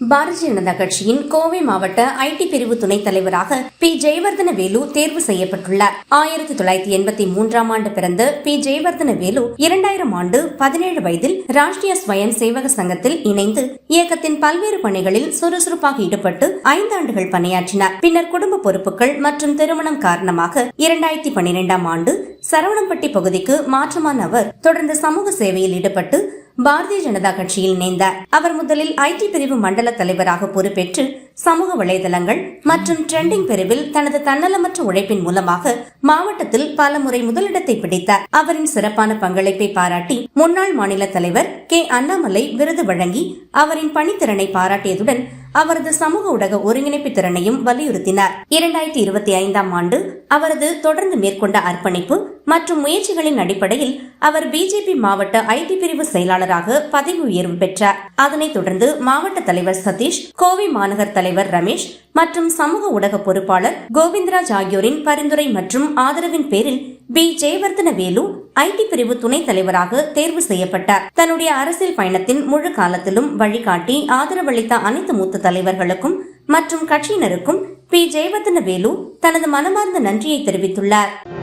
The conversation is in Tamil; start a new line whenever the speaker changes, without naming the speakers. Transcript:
பாரதிய ஜனதா கட்சியின் கோவை மாவட்ட ஐடி பிரிவு துணைத் தலைவராக பி. ஜெயவர்தன வேலு தேர்வு செய்யப்பட்டுள்ளார். ஆயிரத்தி தொள்ளாயிரத்தி எண்பத்தி மூன்றாம் ஆண்டு பிறந்த பி. ஜெயவர்தன வேலு இரண்டாயிரம் ஆண்டு பதினேழு வயதில் ராஷ்டிரிய ஸ்வயம் சேவக சங்கத்தில் இணைந்து இயக்கத்தின் பல்வேறு பணிகளில் சுறுசுறுப்பாக ஈடுபட்டு ஐந்தாண்டுகள் பணியாற்றினார். பின்னர் குடும்ப பொறுப்புகள் மற்றும் திருமணம் காரணமாக இரண்டாயிரத்தி பன்னிரெண்டாம் ஆண்டு சரவணம்பட்டி பகுதிக்கு மாற்றமான அவர் தொடர்ந்து சமூக சேவையில் ஈடுபட்டு பாரதிய ஜனதா கட்சியில் இணைந்தார். அவர் முதலில் ஐடி பிரிவு மண்டல தலைவராக பொறுப்பேற்று சமூக வலைதளங்கள் மற்றும் ட்ரெண்டிங் பிரிவில் தனது தன்னலமற்ற உழைப்பின் மூலமாக மாவட்டத்தில் பல முறை முதலிடத்தை பிடித்தார். அவரின் சிறப்பான பங்களிப்பை பாராட்டி முன்னாள் மாநில தலைவர் கே. அண்ணாமலை விருது வழங்கி அவரின் பணித்திறனை பாராட்டியதுடன் அவரது சமூக ஊடக ஒருங்கிணைப்பு திறனையும் வலியுறுத்தினார். இரண்டாயிரத்தி இருபத்தி ஐந்தாம் ஆண்டு அவரது தொடர்ந்து மேற்கொண்ட அர்ப்பணிப்பு மற்றும் முயற்சிகளின் அடிப்படையில் அவர் பிஜேபி மாவட்ட ஐடி பிரிவு செயலாளராக பதவி உயர்வு பெற்றார். அதனைத் தொடர்ந்து மாவட்ட தலைவர் சதீஷ் கோவை மாநகர் தலைவர் ரமேஷ் மற்றும் சமூக ஊடக பொறுப்பாளர் கோவிந்தராஜ் ஆகியோரின் பரிந்துரை மற்றும் ஆதரவின் பேரில் பி. ஜெயவர்தன வேலு ஐடி பிரிவு துணைத் தலைவராக தேர்வு செய்யப்பட்டார். தன்னுடைய அரசியல் பயணத்தின் முழு காலத்திலும் வழிகாட்டி ஆதரவளித்த அனைத்து மூத்த தலைவர்களுக்கும் மற்றும் கட்சியினருக்கும் பி. ஜெயவர்தன வேலு தனது மனமார்ந்த நன்றியை தெரிவித்துள்ளார்.